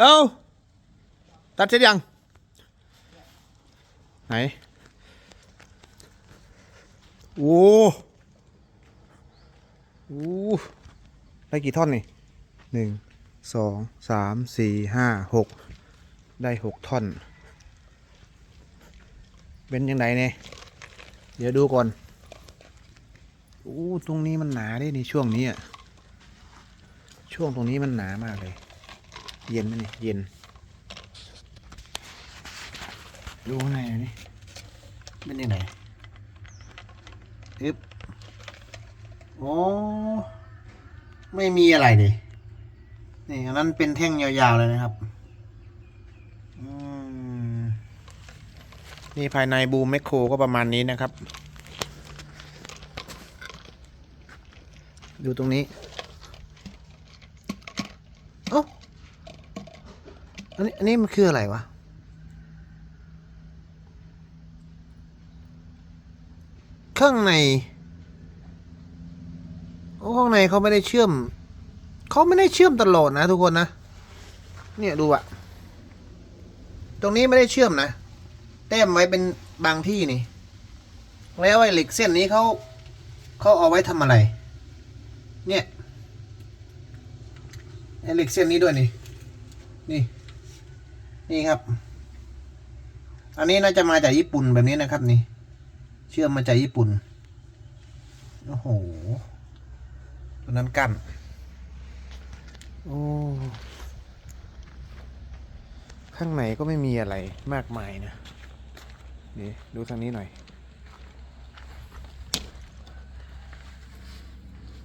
เอ้าตัดเสร็จยัง ไหน โอ้โอ้ได้กี่ท่อนนี่หนึ่งสองสามสี่ห้าหกได้หกท่อน เป็นยังไงเนี่ยเดี๋ยวดูก่อนโอ้ตรงนี้มันหนาดิในช่วงนี้อะช่วงตรงนี้มันหนามากเลย เย็นไหมนี่เย็น ดูข้างในหน่อยนี่เป็นยังไงอึ๊บโอ้ไม่มีอะไรนี่นี่อันนั้นเป็นแท่งยาวๆเลยนะครับอืมนี่ภายในบูมแมคโครก็ประมาณนี้นะครับ ดูตรงนี้ เอ้า อันนี้อันนี้มันคืออะไรวะ ข้างใน โอ้ข้างในเขาไม่ได้เชื่อม เขาไม่ได้เชื่อมตลอดนะทุกคนนะ เนี่ยดูอะตรงนี้ไม่ได้เชื่อมนะ แต้มไว้เป็นบางที่นี่ แล้วไอ้เหล็กเส้นนี้เขาเขาเอาไว้ทำอะไร เนี่ยไอ้เหล็กเส้นนี้ด้วยนี่ นี่ นี่ครับ อันนี้น่าจะมาจากญี่ปุ่นแบบนี้นะครับ นี่ เชื่อมมาจากญี่ปุ่น โอ้โห ตัวนั้นกั้นโอ้ข้างในก็ไม่มีอะไรมากมายนะ นี่ ดูทางนี้หน่อย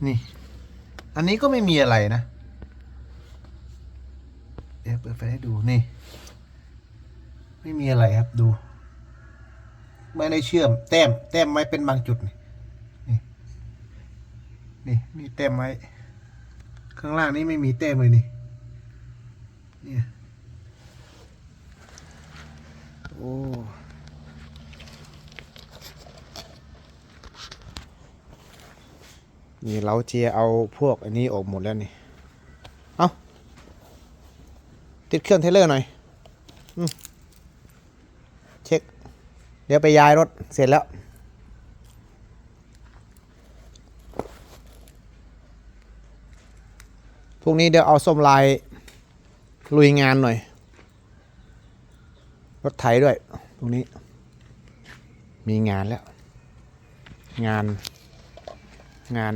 นี่ อันนี้ก็ไม่มีอะไรนะ เดี๋ยวเปิดไฟให้ดูนี่ ไม่มีอะไรครับดู ไม่ได้เชื่อม แต้ม แต้มไว้เป็นบางจุด นี่ นี่นี่มีแต้มไว้ ข้างล่างนี้ไม่มีแต้มเลยนี่เนี่ยโอ้นี่เราเจียเอาพวกอันนี้ออกหมดแล้วนี่ เอาติดเครื่องเทเลอร์หน่อย อืม ดี๋ยวไปย้ายรถเสร็จแล้วพวกนี้เดี๋ยวเอาส้มลายลุยงานหน่อย รถไถด้วยตรงนี้ มีงานแล้ว งาน งาน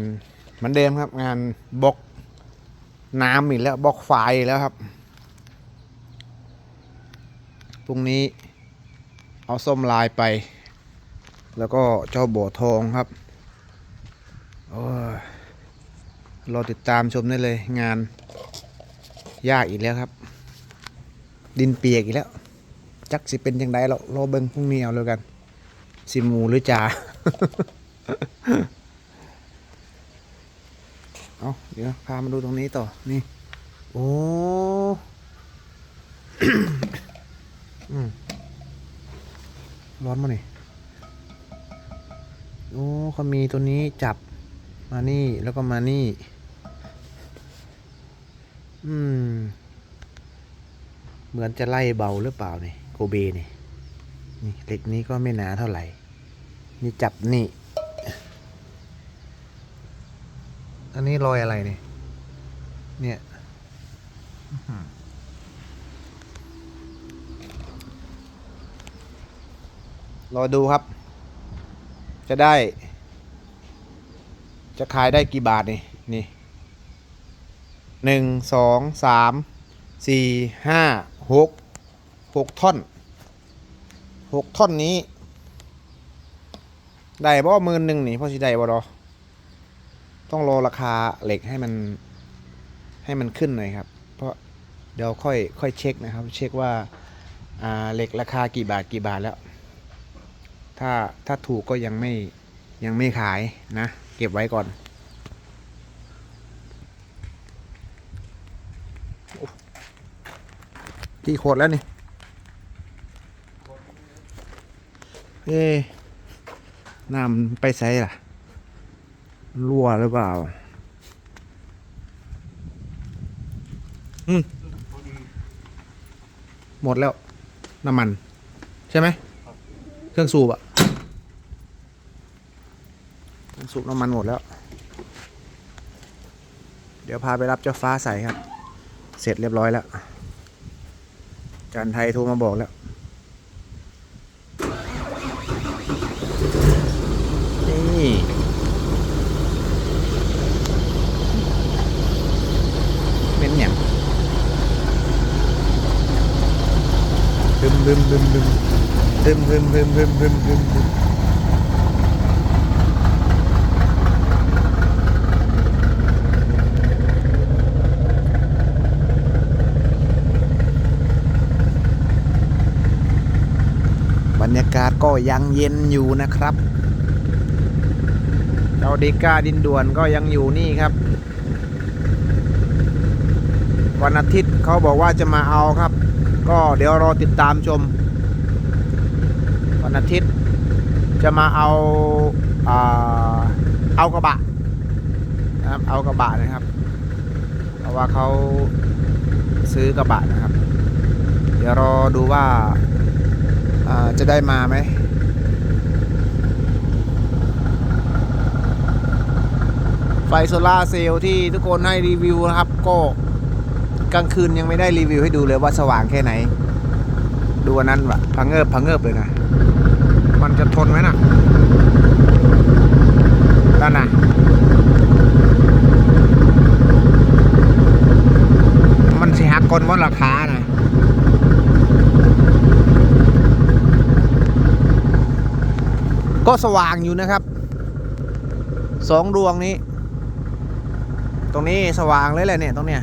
เหมือนเดิมครับ งานบล็อกน้ำอีกแล้วบล็อกไฟแล้วครับพรุ่งนี้ เอาส้มลายไป แล้วก็เจ้าโบทองครับโอ้รอติดตามชมได้เลยงานยากอีกแล้วครับ ดินเปียกอีกแล้ว จักสิเป็นยังไงเรารอเบิ้งพรุ่งนี้เอาเลยกัน สิมูหรือจ่าเอาเดี๋ยวพามาดูตรงนี้ต่อ นี่ โอ้ อืม ร้อนมาหนิโอ้เขามีตัวนี้จับมานี่แล้วก็มานี่ อืม เหมือนจะไล่เบาหรือเปล่าเนี่ยโกเบเนี่ยนี่เหล็กนี้ก็ไม่หนาเท่าไหร่ นี่จับนี่ อันนี้รอยอะไรเนี่ย เนี่ยอื้อหือ รอดูครับ จะได้ จะขายได้กี่บาทนี่นี่หนึ่งสองสามสี่ห้าหกหกท่อนหกท่อนนี้ ได้บ่หมื่นหนึ่งนี่พ่อสิได้บ่ดอต้องรอราคาเหล็กให้มันให้มันขึ้นหน่อยครับ เพราะเดี๋ยวค่อยค่อยเช็คนะครับ เช็คว่าอ่าเหล็กราคากี่บาทกี่บาทแล้ว ถ้าถ้าถูกก็ยังไม่ยังไม่ขายนะ เก็บไว้ก่อนกี่ขวดแล้วนี่เอ๊น้ำไปใส่ล่ะ รั่วหรือเปล่า อืมหมดแล้ว น้ำมัน ใช่ไหม เครื่องสูบอะเครื่องสูบน้ำมันหมดแล้ว เดี๋ยวพาไปรับเจ้าฟ้าใสครับ เสร็จเรียบร้อยแล้วจานไทยโทรมาบอกแล้วนี่เป็นอย่างบึมบึมบึมบึม บึมบึมบึมบึมบึมบึมบึมบรรยากาศก็ยังเย็นอยู่นะครับ เจ้าเดก้าดินด่วนก็ยังอยู่นี่ครับ วันอาทิตย์เขาบอกว่าจะมาเอาครับ ก็เดี๋ยวรอติดตามชม วันอาทิตย์ จะมาเอาเอากระบะนะครับเอากระบะนะครับ เพราะว่าเขาซื้อกระบะนะครับ เดี๋ยวรอดูว่าจะได้มาไหมไฟโซล่าเซลล์ที่ทุกคนให้รีวิวนะครับ ก็กลางคืนยังไม่ได้รีวิวให้ดูเลยว่าสว่างแค่ไหน ดูอันนั้นแบบพังเงิบพังเงิบเลยนะ มันจะทนไหมน่ะนั่นน่ะมันสิหักคนว่าราคานะก็สว่างอยู่นะครับ สองดวงนี้ ตรงนี้สว่างเลยแหละเนี่ยตรงเนี้ย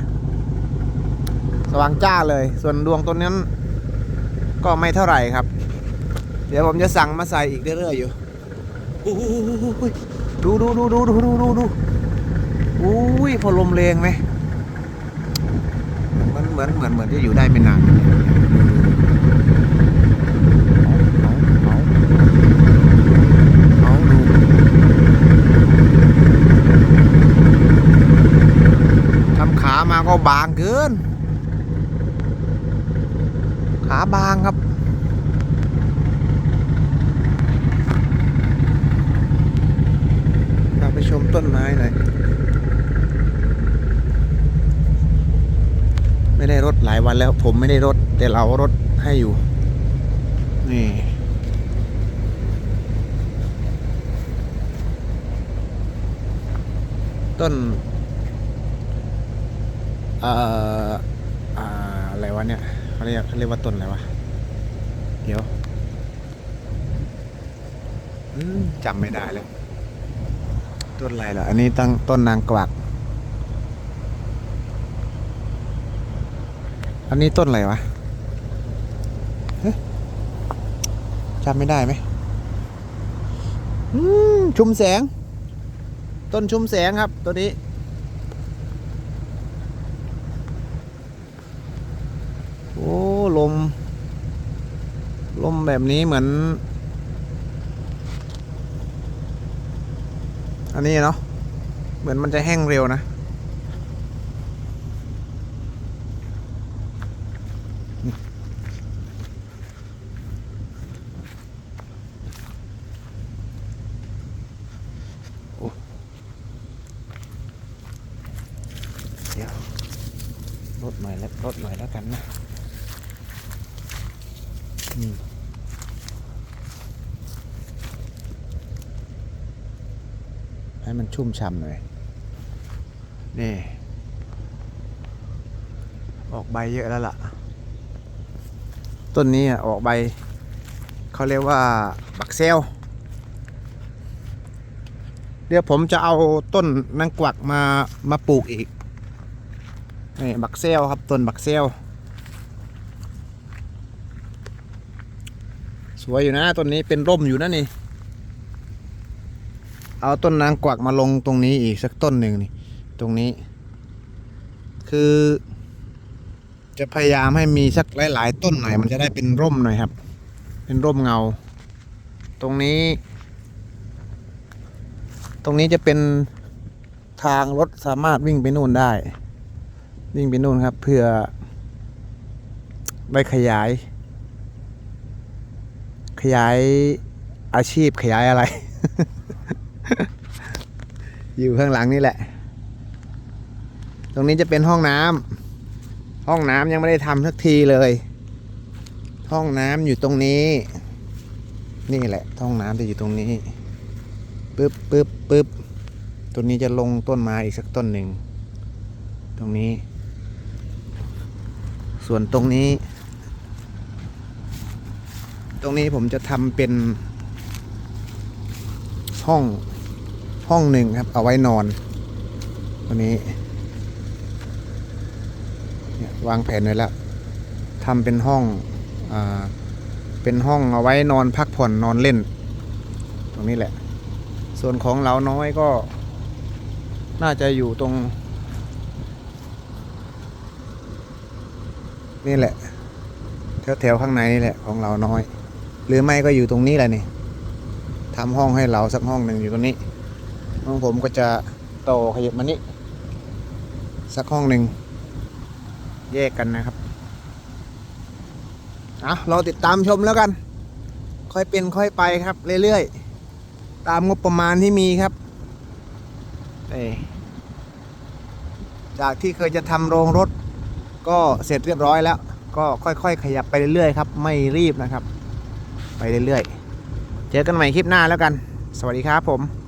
สว่างจ้าเลย ส่วนดวงตัวนั้นก็ไม่เท่าไหร่ครับ เดี๋ยวผมจะสั่งมาใส่อีกเรื่อยๆอยู่ดูดูดูดูดูดูดูดูอุ้ยพอลมแรงไหมเหมือนเหมือนเหมือนเหมือนจะอยู่ได้ไม่นานเอาเอาเอาดูทำขามาก็บางเกิน ขาบางครับ พาไปชม ต้นไม้หน่อยไม่ได้รถหลายวันแล้ว ผมไม่ได้รถ แต่เรารถให้อยู่ นี่ต้นเอ่อออะไรวะเนี่ยเขาเรียกเขาเรียกว่าต้นอะไรวะ เดี๋ยวอืมจำไม่ได้แล้ว ต้นอะไรเหรอ อันนี้ตั้งต้นนางกวัก อันนี้ต้นอะไรวะจำไม่ได้ไหมอืมชุมแสง ต้นชุมแสงครับ ตัวนี้ โอ้ ลม ลมแบบนี้เหมือน อันนี้เนาะเหมือนมันจะแห้งเร็วนะ โอ้เดี๋ยวลดหน่อยแล้วลดหน่อยแล้วกันนะ อืม ให้มันชุ่มฉ่ำหน่อย นี่ ออกใบเยอะแล้วล่ะ ต้นนี้อะออกใบ เขาเรียกว่าบักเซลเดี๋ยวผมจะเอาต้นนางกวักมามาปลูกอีก นี่บักเซลครับต้นบักเซลสวยอยู่นะต้นนี้เป็นร่มอยู่นะนี่ เอาต้นนางกวักมาลงตรงนี้อีกสักต้นหนึ่งนี่ตรงนี้ คือ จะพยายามให้มีสักหลาย ๆ ต้นหน่อยมันจะได้เป็นร่มหน่อยครับ เป็นร่มเงา ตรงนี้ ตรงนี้จะเป็นทางรถสามารถวิ่งไปนู่นได้ วิ่งไปนู่นครับ เพื่อได้ขยาย ขยายอาชีพขยายอะไร อยู่ข้างหลังนี่แหละ ตรงนี้จะเป็นห้องน้ำห้องน้ำยังไม่ได้ทำสักทีเลย ห้องน้ำอยู่ตรงนี้ นี่แหละ ห้องน้ำจะอยู่ตรงนี้ปึ๊บปึ๊บปึ๊บตัวนี้จะลงต้นไม้อีกสักต้นหนึ่ง ตรงนี้ ส่วนตรงนี้ ตรงนี้ผมจะทำเป็นห้อง ห้องหนึ่งครับ เอาไว้นอนตัวนี้วางแผนไว้แล้วทำเป็นห้องอเป็นห้องเอาไว้นอนพักผ่อนนอนเล่น ตรงนี้แหละ ส่วนของเราน้อยก็ น่าจะอยู่ตรง นี่แหละ แถวแถวข้างในนี่แหละของเราน้อย หรือไม่ก็อยู่ตรงนี้แหละนี่ทำห้องให้เราสักห้องหนึ่งอยู่ตรงนี้ ห้องผมก็จะโตขยับมานี่สักห้องหนึ่ง แยกกันนะครับเอาเราติดตามชมแล้วกัน ค่อยเป็นค่อยไปครับ เรื่อยๆ ตามงบประมาณที่มีครับนี่จากที่เคยจะทำโรงรถ ก็เสร็จเรียบร้อยแล้ว ก็ค่อยๆ ขยับไปเรื่อยๆครับ ไม่รีบนะครับ ไปเรื่อยๆ เจอกันใหม่คลิปหน้าแล้วกัน สวัสดีครับผม